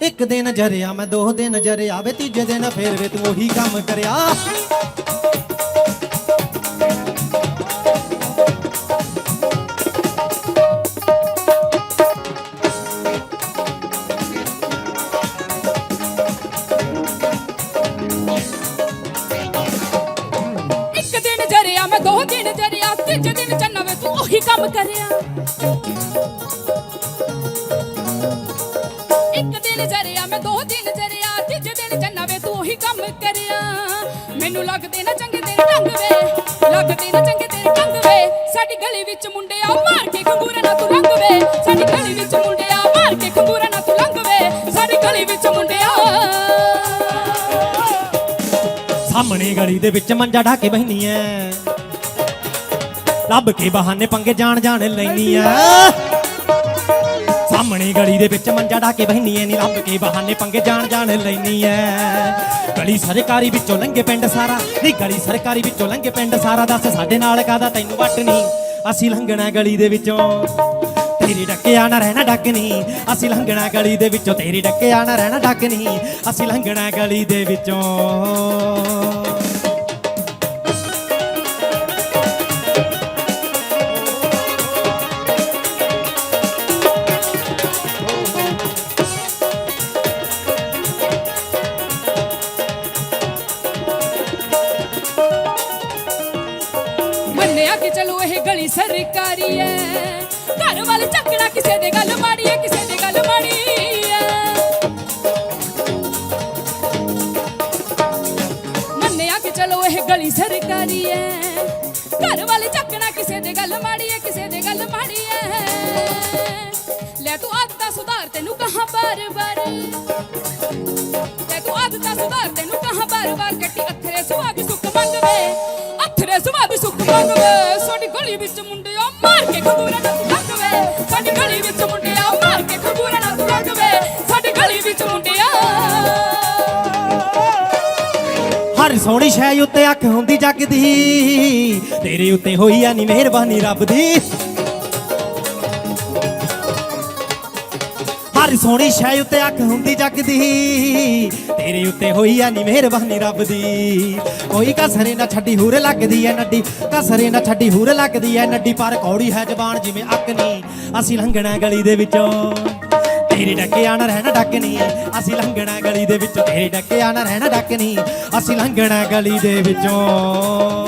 ਇੱਕ ਦਿਨ ਜਰਿਆ, ਮੈਂ ਦੋ ਦਿਨ ਜਰਿਆ, ਵੇ ਤੀਜੇ ਦਿਨ ਫੇਰ ਵੇ ਤੂੰ ਉਹੀ ਕੰਮ ਕਰਿਆ। ਇੱਕ ਦਿਨ ਜਰਿਆ, ਮੈਂ ਦੋ ਦਿਨ ਜਰਿਆ, ਤੀਜੇ ਦਿਨ ਚੰਨਾ ਵੇ ਤੂੰ ਉਹੀ ਕੰਮ ਕਰਿਆ। ਦਿਨ ਜਰਿਆ, ਮੈਂ ਦੋ ਦਿਨ ਜਰਿਆ ਤੀਜੇ ਦਿਨ ਚੰਨਾ ਵੇ ਤੂੰ ਉਹੀ ਕੰਮ ਕਰਿਆ। ਮੈਨੂੰ ਲੱਗਦੇ ਨਾ ਚੰਗੇ ਤੇਰੇ ਢੰਗ ਵੇ, ਲੱਗਦੇ ਨਾ ਚੰਗੇ ਤੇਰੇ ਢੰਗ ਵੇ। ਸਾਡੀ ਗਲੀ ਵਿੱਚ ਮੁੰਡਿਆ ਮਾਰ ਕੇ ਖੰਗੂਰਾ ਨਾ ਤੂੰ ਲੰਘ ਵੇ। ਸਾਡੀ ਗਲੀ ਵਿੱਚ ਮੁੰਡਿਆ ਮਾਰ ਕੇ ਖੰਗੂਰਾ ਨਾ ਤੂੰ ਲੰਘ ਵੇ। ਸਾਡੀ ਗਲੀ ਵਿੱਚ ਮੁੰਡਿਆ ਸਾਹਮਣੇ ਗਲੀ ਦੇ ਵਿੱਚ ਮੰਜਾ ਢਾ ਕੇ ਬਹਿਨੀ ਐ। ਲੱਭ ਕੇ ਬਹਾਨੇ ਪੰਗੇ ਜਾਣ ਜਾਣ ਲੈਨੀ ਐ। ਸਾਹਮਣੇ ਗਲੀ ਦੇ ਵਿੱਚ ਮੰਜਾ ਢਾ ਕੇ ਬਹਿਨੀ ਐ, ਨੀ ਲੱਭ ਕੇ ਬਹਾਨੇ ਪੰਗੇ ਜਾਣ ਜਾਣ ਲੈਨੀ ਐ। ਗਲੀ ਸਰਕਾਰੀ ਵਿੱਚੋਂ ਲੰਘੇ ਪਿੰਡ ਸਾਰਾ, ਨੀ ਗਲੀ ਸਰਕਾਰੀ ਵਿੱਚੋਂ ਲੰਘੇ ਪਿੰਡ ਸਾਰਾ, ਦੱਸ ਸਾਡੇ ਨਾਲ ਕਾਦਾ ਤੈਨੂੰ ਵੱਟ ਨਹੀਂ ਅਸੀਂ ਲੰਘਣਾ ਗਲੀ ਦੇ ਵਿੱਚੋਂ, ਤੇਰੀ ਡੱਕਿਆ ਨਾ ਰਹਿਣਾ ਡੱਕਨੀ ਅਸੀਂ ਲੰਘਣਾ ਗਲੀ ਦੇ ਵਿੱਚੋਂ, ਤੇਰੀ ਡੱਕਿਆ ਨਾ ਰਹਿਣਾ ਡੱਕਨੀ ਅਸੀਂ ਲੰਘਣਾ ਗਲੀ ਦੇ ਵਿੱਚੋਂ। ਮੰਨਿਆ ਕਿ ਚਲੋ ਇਹ ਗਲੀ ਸਰਕਾਰੀ ਐ। ਘਰ ਵਾਲੇ ਚੱਕਣਾ ਕਿਸੇ ਦੇ ਗੱਲ ਮਾੜੀ ਐ, ਕਿਸੇ ਦੇ ਗੱਲ ਮਾੜੀ ਐ। ਮੰਨਿਆ ਕਿ ਚਲੋ ਇਹ ਗਲੀ ਸਰਕਾਰੀ ਐ। ਘਰ ਵਾਲੇ ਚੱਕਣਾ ਕਿਸੇ ਦੇ ਗੱਲ ਮਾੜੀ ਐ, ਕਿਸੇ ਦੇ ਗੱਲ ਮਾੜੀ ਐ। ਲੈ ਤੂੰ ਆਦਤਾਂ ਸੁਧਾਰ ਤੈਨੂੰ ਕਹਾਂ ਬਾਰ-ਬਾਰ। ਲੈ ਤੂੰ ਆਦਤਾਂ ਸੁਧਾਰ ਸੁਹਾਗ ਸੁੱਖ ਸਾਡੀ ਗਲੀ ਵਿੱਚ ਮੁੰਡਿਆ ਮਾਰ ਕੇ ਖਬੂਰਾ ਨਾ ਤੂੰ ਲੰਘਵੇ ਸਾਡੀ ਗਲੀ ਵਿੱਚ ਮੁੰਡਿਆ ਮਾਰ ਕੇ ਖਬੂਰਾ ਨਾ ਤੂੰ ਲੰਘਵੇ ਸਾਡੀ ਗਲੀ ਵਿੱਚ ਮੁੰਡਿਆ। ਹਰ ਸੋਹਣੀ ਸ਼ੈ ਉੱਤੇ ਅੱਖ ਹੁੰਦੀ ਜੱਗਦੀ। ਤੇਰੇ ਉੱਤੇ ਹੋਈ ਆ ਨੀ ਮਿਹਰਬਾਨੀ ਰੱਬ ਦੀ। ਹਰ ਸੋਹਣੀ ਸ਼ੈ ਉੱਤੇ ਅੱਖ ਹੁੰਦੀ ਜੱਗ ਦੀ ਤੇਰੇ ਉੱਤੇ ਹੋਈ ਆ ਨੀ ਮਿਹਰਬਾਨੀ ਰੱਬ ਦੀ। ਕੋਈ ਕਸਰੇ ਨਾ ਛੱਡੀ ਹੂਰ ਲੱਗਦੀ ਐ ਨੱਡੀ। ਕਸਰੇ ਨਾ ਛੱਡੀ ਹੂਰ ਲੱਗਦੀ ਐ ਨੱਡੀ। ਪਰ ਕੌੜੀ ਹੈ ਜ਼ਬਾਨ ਜਿਵੇਂ ਅੱਕ ਨੀ। ਅਸੀਂ ਲੰਘਣਾ ਗਲੀ ਦੇ ਵਿੱਚੋਂ। ਤੇਰੇ ਡੱਕਿਆ ਨਾ ਰਹਿਣਾ ਡੱਕਨੀ ਅਸੀਂ ਲੰਘਣਾ ਗਲੀ ਦੇ ਵਿੱਚੋਂ। ਤੇਰੇ ਡੱਕਿਆ ਨਾ ਰਹਿਣਾ ਡੱਕਨੀ ਅਸੀਂ ਲੰਘਣਾ ਗਲੀ ਦੇ ਵਿੱਚੋਂ।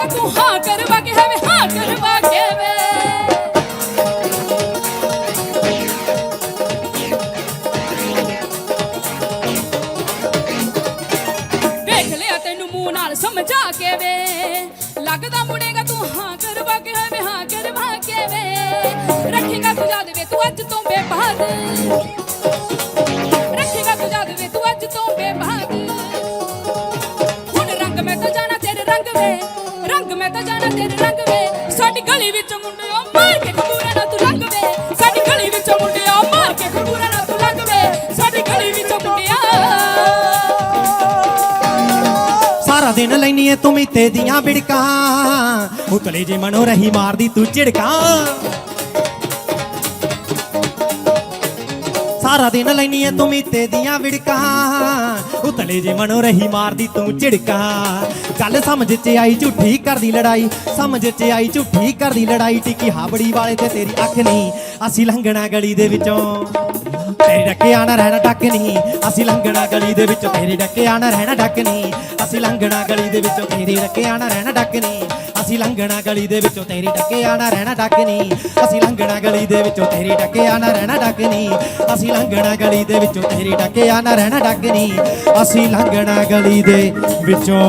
ਲੱਗਦਾ ਤੂੰ ਹਾਂ ਕਰਵਾ ਕੇ ਹੈ ਹਾਂ ਕਰਵਾ ਕੇ ਵੇ ਵੇਖ ਲਿਆ ਤੈਨੂੰ ਮੂੰਹ ਨਾਲ ਸਮਝਾ ਕੇ ਵੇ ਲੱਗਦਾ ਮੁੜੇਗਾ ਤੂੰ ਹਾਂ ਕਰਵਾ ਕੇ ਹੈ ਵੇ ਹਾਂ ਕਰਵਾ ਕੇ ਵੇ ਰੱਖੇਗਾ ਤੂੰ ਯਾਦ ਵੇ, ਤੂੰ ਅੱਜ ਤੋਂ ਬੇਬਾਦ ਰੱਖੇਗਾ ਰੰਗ ਮੈਂ ਤਾਂ ਜਾਣਾ ਤੇਰੇ ਰੰਗ ਵੇ। ਸਾਡੀ ਗਲੀ ਵਿੱਚ ਮੁੰਡਿਓ ਮਾਰ ਕੇ ਖਬੂਰਾ ਨਾ ਤੂੰ ਲੰਘ ਵੇ। ਸਾਡੀ ਗਲੀ ਵਿੱਚ ਮੁੰਡਿਓ ਮਾਰ ਕੇ ਖਬੂਰਾ ਨਾ ਤੂੰ ਲੰਘ ਵੇ। ਸਾਡੀ ਗਲੀ ਵਿੱਚ ਮੁੰਡਿਆ ਸਾਰਾ ਦਿਨ ਲੈਣੀ ਐ ਤੂੰ ਮੀਤੇ ਦੀਆਂ ਬਿੜਕਾਂ। ਉਤਲੇ ਜੇ ਮਨੋ ਰਹੀ ਮਾਰਦੀ ਤੂੰ ਝਿੜਕਾਂ। ਸਾਰਾ ਦਿਨ ਲੈਨੀ ਐ ਤੂੰ ਮੀਤੇ ਦੀਆਂ ਵਿੜਕਾਂ। ਉਤਲੇ ਜੇ ਮਨੋ ਰਹੀ ਮਾਰਦੀ ਤੂੰ ਝਿੜਕਾਂ। ਗੱਲ ਸਮਝ ਚ ਆਈ ਝੂਠੀ ਕਰਦੀ ਲੜਾਈ, ਸਮਝ ਚ ਆਈ ਝੂਠੀ ਕਰਦੀ ਲੜਾਈ। ਟਿੱਕੀ ਹਾਬੜੀ ਵਾਲੇ ਤੇ ਤੇਰੀ ਅੱਖ ਨਹੀਂ, ਅਸੀਂ ਲੰਘਣਾ ਗਲੀ ਦੇ ਵਿੱਚੋਂ। ਤੇਰੇ ਡੱਕਿਆ ਨਾ ਰਹਿਣਾ ਡੱਕ ਨਹੀਂ, ਅਸੀਂ ਲੰਘਣਾ ਗਲੀ ਦੇ ਵਿੱਚੋਂ। ਤੇਰੇ ਡੱਕਿਆ ਨਾ ਰਹਿਣਾ ਡੱਕ ਨਹੀਂ, ਅਸੀਂ ਲੰਘਣਾ ਗਲੀ ਦੇ ਵਿੱਚੋਂ। ਤੇਰੇ ਡੱਕਿਆ ਨਾ ਰਹਿਣਾ ਡੱਕ ਨਹੀਂ। ਅਸੀਂ ਲੰਘਣਾ ਗਲੀ ਦੇ ਵਿੱਚੋਂ, ਤੇਰੀ ਡੱਕਿਆ ਨਾ ਰਹਿਣਾ ਡੱਕ ਨਹੀਂ ਅਸੀਂ ਲੰਘਣਾ ਗਲੀ ਦੇ ਵਿੱਚੋਂ, ਤੇਰੀ ਡੱਕਿਆ ਨਾ ਰਹਿਣਾ ਡੱਕ ਨਹੀਂ ਅਸੀਂ ਲੰਘਣਾ ਗਲੀ ਦੇ ਵਿੱਚੋਂ, ਤੇਰੀ ਡੱਕਿਆ ਨਾ ਰਹਿਣਾ ਡੱਕ ਨਹੀਂ ਅਸੀਂ ਲੰਘਣਾ ਗਲੀ ਦੇ ਵਿੱਚੋਂ।